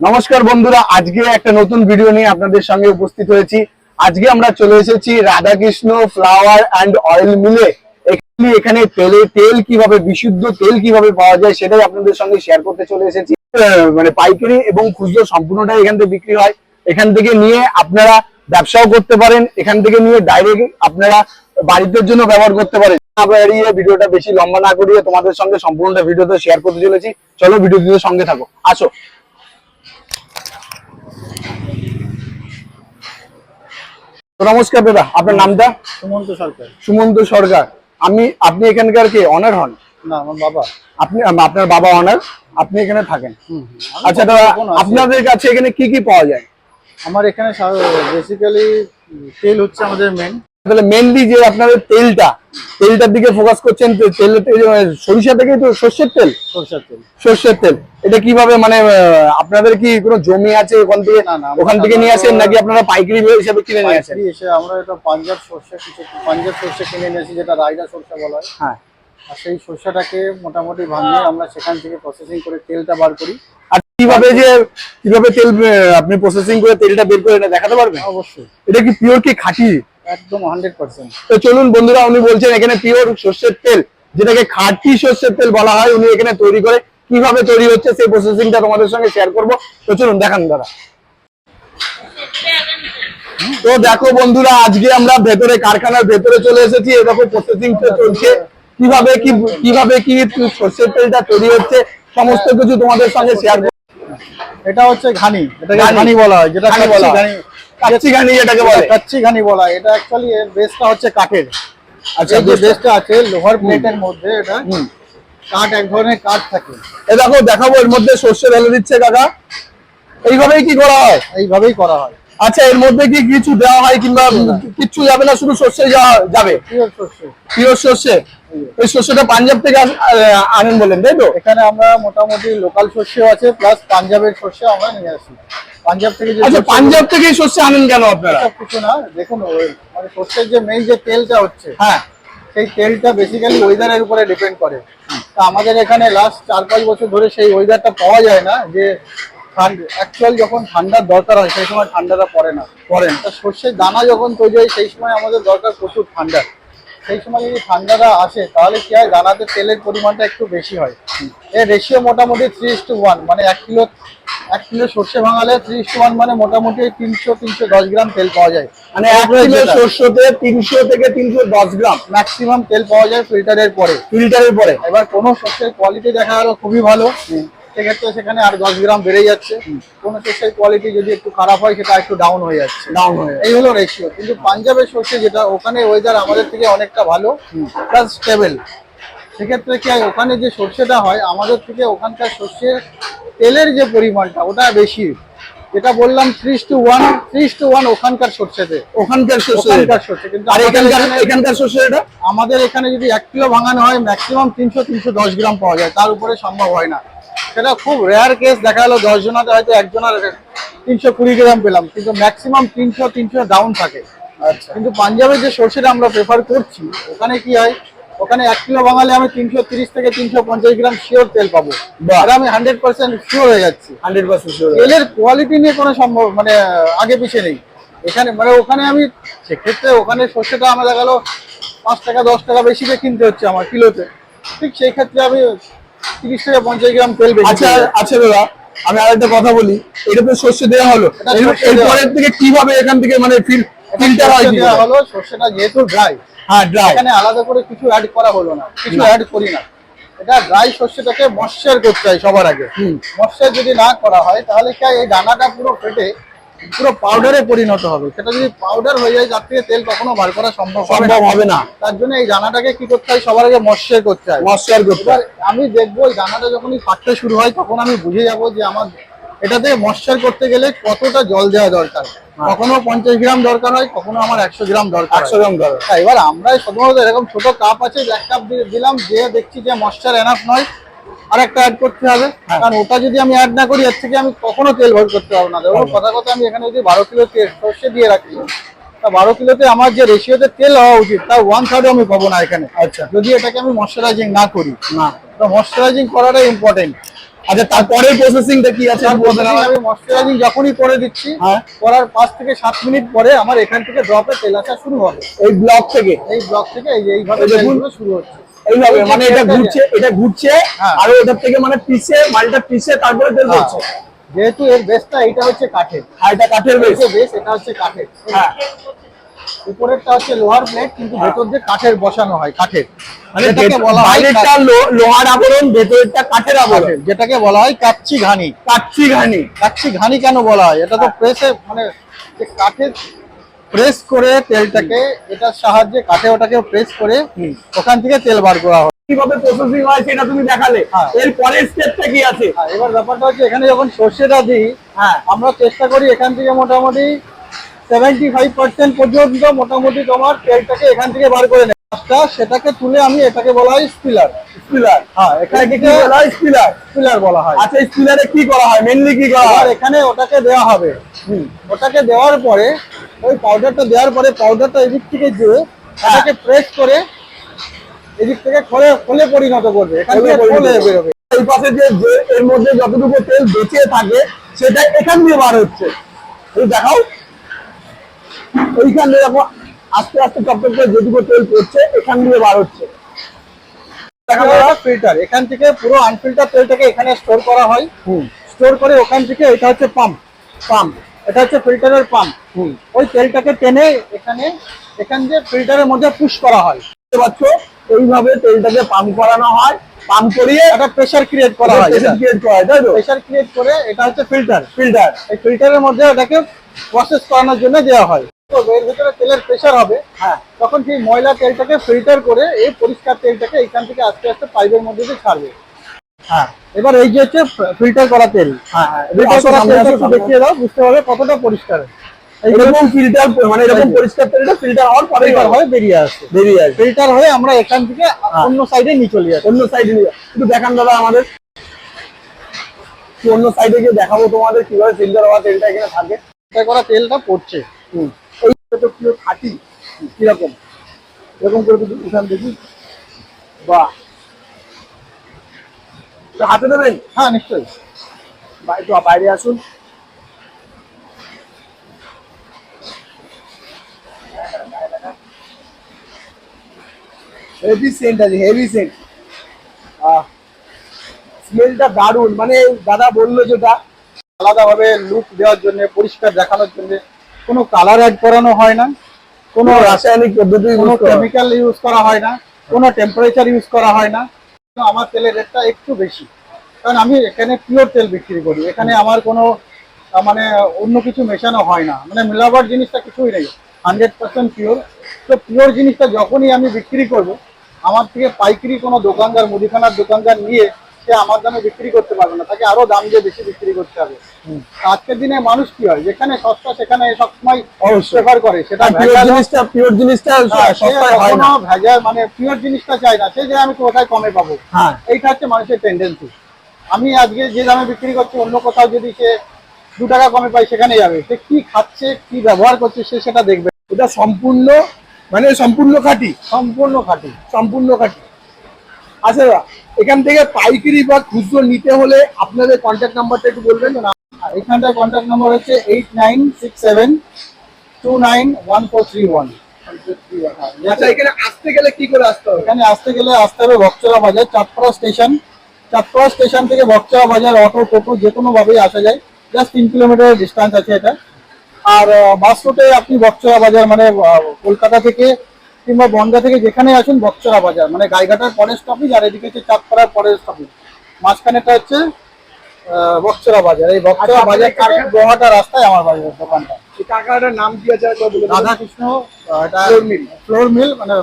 নমস্কার বন্ধুরা, আজকে একটা নতুন ভিডিও নিয়ে আপনাদের সঙ্গে উপস্থিত হয়েছি। আজকে আমরা চলে এসেছি রাধাকৃষ্ণ ফ্লাওয়ার অ্যান্ড অয়েল মিলে এখানে তেলে তেল কীভাবে, বিশুদ্ধ তেল কীভাবে পাওয়া যায় সেটাই আপনাদের সঙ্গে শেয়ার করতে চলে এসেছি। মানে পাইকারি এবং খুচরো সম্পূর্ণটাই এখান থেকে বিক্রি হয়। এখান থেকে নিয়ে আপনারা ব্যবসাও করতে পারেন। এখান থেকে নিয়ে ডাইরেক্ট আপনারা বাড়িতে জন্য ব্যবহার করতে পারেন। ভিডিওটা বেশি লম্বা না করিয়ে তোমাদের সঙ্গে সম্পূর্ণটা ভিডিওতে শেয়ার করতে চলেছি। চলো ভিডিও সঙ্গে থাকো। আসো। তো নমস্কার দাদা আপনার নামটা সুমন্ত সরকার। সুমন্ত সরকার। আমি আপনি এখানকার কে অনার হন? না আমার বাবা। আপনি আপনার বাবা অনার আপনি এখানে থাকেন। আচ্ছা দাদা আপনাদের কাছে এখানে কি কি পাওয়া যায়? আমার এখানে বেসিক্যালি তেল হচ্ছে আমাদের মেন তাহলে মেনলি যে আপনাদের তেলটা তেলটার দিকে ফোকাস করছেন তেল সরিষা থেকে তো সর্ষের তেল? সরষের তেল। সর্ষের তেল। এটা কীভাবে মানে আপনাদের কি কোনো জমি আছে ওখান থেকে? ওখান থেকে নিয়ে আসেন নাকি আপনারা পাইকারি হিসাবে কিনে নিয়ে আসেন? এসে আমরা এটা পাঞ্জাব সর্ষে কিছু পাঞ্জাব সর্ষে কিনে নিয়েছি যেটা রায়ডা সর্ষে বলা হয়। হ্যাঁ। আর সেই সর্ষেটাকে মোটামুটি ভাঙিয়ে আমরা সেখান থেকে প্রসেসিং করে তেলটা বার করি। আর কীভাবে যে কীভাবে তেল আপনি প্রসেসিং করে তেলটা বের করে এটা দেখাতে পারবেন? অবশ্যই। এটা কি পিওর কি খাঁটি? একদম তো চলুন বন্ধুরা উনি বলছেন এখানে পিওর সর্ষের তেল যেটাকে খাঁটি সর্ষের তেল বলা হয় উনি এখানে তৈরি করে কীভাবে তৈরি হচ্ছে সেই প্রসেসিংটা তোমাদের সঙ্গে শেয়ার করব। তো চলুন দেখান দাদা। তো দেখো বন্ধুরা আজকে আমরা ভেতরে কারখানার ভেতরে চলে এসেছি। এরকম প্রসেসিংটা চলছে। কীভাবে কি কীভাবে কি সর্ষের তেলটা তৈরি হচ্ছে সমস্ত কিছু তোমাদের সঙ্গে শেয়ার করব। এটা হচ্ছে ঘানি। এটাকে ঘানি। ঘানি বলা হয় যেটা ঘানি বলা হয়। কাচ্চি ঘানি যেটাকে বলে। কাচ্চি ঘানি বলা এটা অ্যাকচুয়ালি এর বেসটা হচ্ছে কাঠের। আচ্ছা যে বেসটা আছে লোহার প্লেটের মধ্যে এটা কাঠ এক ধরনের কাঠ থাকে। এ দেখো দেখাবো এর মধ্যে সর্ষে ঢেলে দিচ্ছে কাকা। এইভাবেই কি করা হয়? এইভাবেই করা হয়। আচ্ছা এর মধ্যে কি কিছু দেওয়া হয় কিংবা কিচ্ছু যাবে না শুধু সর্ষে যাবে? পিওর সর্ষে। সর্ষে? এই শস্যটা পাঞ্জাব থেকে আনেন বলেন তাই তো? এখানে আমরা মোটামুটি লোকাল শস্য আছে প্লাস পাঞ্জাবের শস্য আমরা নিয়ে আসি। পাঞ্জাব থেকে আচ্ছা পাঞ্জাব থেকে শস্য আনেন কেন আপনারা? কিছু না দেখুন মানে শস্যের যে মেইন যে তেলটা হচ্ছে হ্যাঁ। সেই তেলটা বেসিক্যালি ওয়েদারের উপরে ডিপেন্ড করে। তা আমাদের এখানে লাস্ট চার পাঁচ বছর ধরে সেই ওয়েদারটা পাওয়া যায় না যে অ্যাকচুয়াল যখন ঠান্ডার দরকার হয় সেই সময় ঠান্ডাটা পড়ে না। করেন তা সর্ষের দানা যখন তৈরি হয় সেই সময় আমাদের দরকার প্রচুর ঠান্ডা। সেই সময় যদি ঠান্ডাটা আসে তাহলে কি হয়? দানাতে তেলের পরিমাণটা একটু বেশি হয়। এর রেশিও মোটামুটি থ্রি টু ওয়ান মানে এক কিলো এক কিলো সর্ষে ভাঙালে থ্রি টু ওয়ান মানে মোটামুটি তিনশো তিনশো দশ গ্রাম তেল পাওয়া যায়। মানে এক কিলো তিনশো থেকে তিনশো দশ গ্রাম। ম্যাক্সিমাম তেল পাওয়া যায় ফিল্টারের পরে। ফিল্টারের পরে। এবার কোনো সর্ষের কোয়ালিটি দেখা গেলো খুবই ভালো। সেক্ষেত্রে সেখানে আর দশ গ্রাম বেড়ে যাচ্ছে। কোনো শস্যের কোয়ালিটি যদি একটু খারাপ হয় সেটা একটু ডাউন হয়ে যাচ্ছে। ডাউন হয়ে এই হলো রেশিও কিন্তু পাঞ্জাবের শস্য যেটা ওখানে ওয়েদার আমাদের থেকে অনেকটা ভালো প্লাস স্টেবল সেক্ষেত্রে কি হয় ওখানে যে সর্ষেটা হয় আমাদের থেকে ওখানকার শস্যের তেলের যে পরিমাণটা ওটা বেশি। যেটা বললাম ত্রিশ টু ওয়ান ত্রিশ টু ওয়ান ওখানকার সর্ষেতে। ওখানকার শস্য কিন্তু এখানকার এখানে- এটা? আমাদের এখানে যদি এক কিলো ভাঙানো হয় ম্যাক্সিমাম তিনশো তিনশো দশ গ্রাম পাওয়া যায়। তার উপরে সম্ভব হয় না। সেটা খুব রেয়ার কেস দেখা গেলো দশ জনাতে হয়তো একজনের তিনশো কুড়ি গ্রাম পেলাম কিন্তু ম্যাক্সিমাম তিনশো তিনশো ডাউন থাকে। আচ্ছা। কিন্তু পাঞ্জাবের যে সর্ষেটা আমরা প্রেফার করছি ওখানে কি হয় ওখানে এক কিলো বাঙালি আমি তিনশো তিরিশ থেকে তিনশো পঞ্চাশ গ্রাম শিওর তেল পাবো। আর আমি হান্ড্রেড পার্সেন্ট শিওর হয়ে যাচ্ছি। হান্ড্রেড পার্সেন্ট তেলের কোয়ালিটি নিয়ে কোনো সম্ভব মানে আগে পিছিয়ে নেই। এখানে মানে ওখানে আমি সেক্ষেত্রে ওখানে সর্ষেটা আমার দেখা গেলো পাঁচ টাকা দশ টাকা বেশি দিয়ে কিনতে হচ্ছে আমার কিলোতে। ঠিক সেই ক্ষেত্রে আমি তিরিশ থেকে পঞ্চাশ গ্রাম তেল আচ্ছা আচ্ছা দাদা আমি আরেকটা কথা বলি। এটা তো দেওয়া হলো। এরপরের থেকে কীভাবে এখান থেকে মানে ফিল্টার হয় সর্ষে? হলো সর্ষেটা যেহেতু ড্রাই হ্যাঁ ড্রাই এখানে আলাদা করে কিছু অ্যাড করা হলো না। কিছু অ্যাড করি না। এটা ড্রাই শস্যটাকে মশ্চার করতে হয় সবার আগে। মশ্চার যদি না করা হয় তাহলে কি এই দানাটা পুরো ফেটে? পুরো পাউডারে পরিণত হবে। সেটা যদি পাউডার হয়ে যায় তার থেকে তেল কখনো বার করা সম্ভব হবে না। সম্ভব হবে না। তার জন্য এই দানাটাকে কি করতে হয় সবার আগে মশ্চার করতে হয়। মশলার করতে হয় আমি দেখব এই দানাটা যখনই ফাটতে শুরু হয় তখন আমি বুঝে যাব যে আমার এটাতে মশ্চার করতে গেলে কতটা জল দেওয়া দরকার। কখনো পঞ্চাশ গ্রাম দরকার হয় কখনো আমার একশো গ্রাম দরকার একশো গ্রাম দরকার। তা এবার আমরা সাধারণত এরকম ছোট কাপ আছে এক কাপ দিলাম যে দেখছি যে মশ্চার এনাফ নয়। আর একটা অ্যাড করতে হবে। হ্যাঁ। কারণ ওটা যদি আমি অ্যাড না করি এর থেকে আমি কখনো তেল ভর করতে পারব না। ধরুন কথা কথা আমি এখানে যদি বারো কিলো তেল সর্ষে দিয়ে রাখি তা বারো কিলোতে আমার যে রেশিওতে তেল হওয়া উচিত তার ওয়ান থার্ডও আমি পাবো না এখানে। আচ্ছা। যদি এটাকে আমি ময়শ্চারাইজিং না করি না। তো ময়শ্চারাইজিং করাটা ইম্পর্টেন্ট আচ্ছা তারপরে প্রসেসিংটা কি আছে? আমি ময়শ্চারাইজিং যখনই করে দিচ্ছি হ্যাঁ। করার পাঁচ থেকে সাত মিনিট পরে আমার এখান থেকে ড্রপে তেল আসা শুরু হবে। এই ব্লক থেকে? এই ব্লক থেকে এই এইভাবে শুরু হচ্ছে। এইভাবে মানে এটা ঘুরছে এটা ঘুরছে হ্যাঁ। আর থেকে মানে মালটা তারপরে হ্যাঁ। হচ্ছে যেহেতু এর বেসটা এটা হচ্ছে কাঠের। আর এটা কাঠের যে বেস এটা হচ্ছে কাঠের। হ্যাঁ। উপরেরটা হচ্ছে লোহার প্লেট কিন্তু ভেতর দিয়ে কাঠের বসানো হয় কাঠের। মানে হয় বাইরেরটা লোহার আবরণ ভেতরেরটা কাঠের আবরণ। যেটাকে বলা হয় কাচ্চি ঘানি। কাচ্চি ঘানি। কাচ্চি ঘানি কেন বলা হয়? এটা তো প্রেসে মানে কাঠের প্রেস করে তেলটাকে এটার সাহায্যে কাঠে ওটাকে প্রেস করে। ওখান থেকে তেল বার করা হয়। কীভাবে প্রসেসিং হয় সেটা তুমি দেখালে। হ্যাঁ। এর পরের স্টেপটা কি আছে? এবার ব্যাপারটা হচ্ছে এখানে যখন সর্ষেটা দিই হ্যাঁ। আমরা চেষ্টা করি এখান থেকে মোটামুটি সেভেন্টি ফাইভ পার্সেন্ট পর্যন্ত মোটামুটি তোমার তেলটাকে এখান থেকে বার করে নেয় লাস্টটা সেটাকে তুলে আমি এটাকে বলা হয় স্পিলার স্পিলার হ্যাঁ এখানে কি বলা হয়? স্পিলার স্পিলার বলা হয়। আচ্ছা স্পিলারে কি করা হয়? মেনলি কি করা হয়? এখানে ওটাকে দেওয়া হবে। হুম। ওটাকে দেওয়ার পরে ওই পাউডারটা দেওয়ার পরে পাউডারটা এদিক থেকে দিয়ে ওটাকে প্রেস করে এদিক থেকে খোলে খোলে পরিণত করবে। এখান থেকে খোলে বেরোবে। এই পাশে যে যে এর মধ্যে যতটুকু তেল বেঁচে থাকে সেটা এখান দিয়ে বার হচ্ছে। এই দেখাও। ওইখান দিয়ে দেখো আস্তে আস্তে টপ টপ করে যেটুকু তেল পড়ছে এখান দিয়ে বার হচ্ছে। ফিল্টার এখান থেকে পুরো আনফিল্টার তেলটাকে এখানে স্টোর করা হয়। হুম। স্টোর করে ওখান থেকে এটা হচ্ছে পাম্প পাম্প এটা হচ্ছে ফিল্টারের পাম্প হুম। ওই তেলটাকে টেনে এখানে এখান দিয়ে ফিল্টারের মধ্যে পুশ করা হয়। বুঝতে পারছ? এইভাবে তেলটাকে পাম্প করানো হয়। পাম্প করিয়ে একটা প্রেসার ক্রিয়েট করা হয়। ক্রিয়েট করা হয় তাই তো? প্রেসার ক্রিয়েট করে এটা হচ্ছে ফিল্টার ফিল্টার এই ফিল্টারের মধ্যে ওটাকে প্রসেস করানোর জন্য দেওয়া হয়। তো এর ভিতরে তেলের প্রেসার হবে। হ্যাঁ। তখন সেই ময়লা তেলটাকে ফিল্টার করে এই পরিষ্কার তেলটাকে এখান থেকে আস্তে আস্তে পাইপের মধ্যে দিয়ে ছাড়বে। হ্যাঁ। এবার এই যে হচ্ছে ফিল্টার করা তেল। হ্যাঁ হ্যাঁ। ফিল্টার করা আসো। দেখিয়ে দাও বুঝতে পারবে কতটা পরিষ্কার। এরকম ফিল্টার মানে এরকম পরিষ্কার তেলটা ফিল্টার হওয়ার পরে হয়ে বেরিয়ে আসে বেরিয়ে আসবে। ফিল্টার হয়ে আমরা এখান থেকে অন্য সাইডে নিয়ে চলে যাই অন্য সাইডে নিয়ে একটু দেখান দাদা আমাদের। অন্য সাইডে গিয়ে দেখাবো তোমাদের কীভাবে ফিল্টার হওয়া তেলটা এখানে থাকে। ফিল্টার করা তেলটা পড়ছে। হুম। এই তো পুরো খাঁটি। কীরকম? এরকম করে যদি উঠান দেখি। বাহ। তো হাতে দেবেন? হ্যাঁ নিশ্চয়ই। বাইরে আসুন। হেভি সেন্ট আছে হেভি সেন্ট স্মেলটা দারুণ। মানে দাদা বলল যেটা আলাদাভাবে লুক দেওয়ার জন্য পরিষ্কার দেখানোর জন্য। কোনো কালার অ্যাড করানো হয় না। কোনো রাসায়নিক পদ্ধতি কোনো। কেমিক্যাল ইউজ করা হয় না। কোনো টেম্পারেচার ইউজ করা হয় না। আমার তেলের রেটটা একটু বেশি। কারণ আমি এখানে পিওর তেল বিক্রি করি। এখানে আমার কোনো মানে অন্য কিছু মেশানো হয় না। মানে মিলাবার জিনিসটা কিছুই নেই। হান্ড্রেড পার্সেন্ট পিওর তো পিওর জিনিসটা যখনই আমি বিক্রি করব আমার থেকে পাইকারি কোনো দোকানদার মুদিখানার দোকানদার নিয়ে সে আমার দামে বিক্রি করতে পারবে না। তাকে আরও দাম দিয়ে বেশি বিক্রি করতে হবে। আজকের দিনে মানুষ কি হয়? যেখানে সস্তা সেখানে সবসময়। প্রেফার করে। সেটা জিনিসটা পিওর জিনিসটা ভেজাল মানে পিওর জিনিসটা চাই না। সে যে আমি কোথায় কমে পাবো? হ্যাঁ। এইটা হচ্ছে মানুষের টেন্ডেন্সি আমি আজকে যে দামে বিক্রি করছি অন্য কোথাও যদি সে দু টাকা কমে পায় সেখানে যাবে। সে কি খাচ্ছে কি ব্যবহার করছে সে সেটা দেখবে। এটা সম্পূর্ণ মানে সম্পূর্ণ খাঁটি? সম্পূর্ণ খাঁটি। সম্পূর্ণ খাঁটি। আচ্ছা এখান থেকে পাইকারি বা খুচরো নিতে হলে আপনাদের কন্ট্যাক্ট নাম্বারটা একটু বলবেন? না এখানটার কন্ট্যাক্ট নাম্বার হচ্ছে eight nine six seven two nine one four three one আচ্ছা এখানে আসতে গেলে কি করে আসতে হবে? এখানে আসতে গেলে আসতে হবে বকচরা বাজার চাঁদপাড়া স্টেশন। চাঁদপাড়া স্টেশন থেকে বকচরা বাজার অটো টোটো যে কোনো ভাবেই আসা যায়। জাস্ট তিন কিলোমিটার ডিস্টেন্স আছে এটা। আর বাস রুটে আপনি বকচরা বাজার মানে কলকাতা থেকে কিংবা বনগা থেকে যেখানে আসুন বকচরা বাজার মানে গাইঘাটার পরের স্টপেজ আর এদিকে হচ্ছে চাঁদপাড়ার পরের স্টপেজ মাঝখানেটা হচ্ছে বকচরা বাজার। এই বকচরা আচ্ছা, বাজার গোহাটা রাস্তায় আমার বাড়ির দোকানটা? রাধাকৃষ্ণ এটা ফ্লোর মিল মানে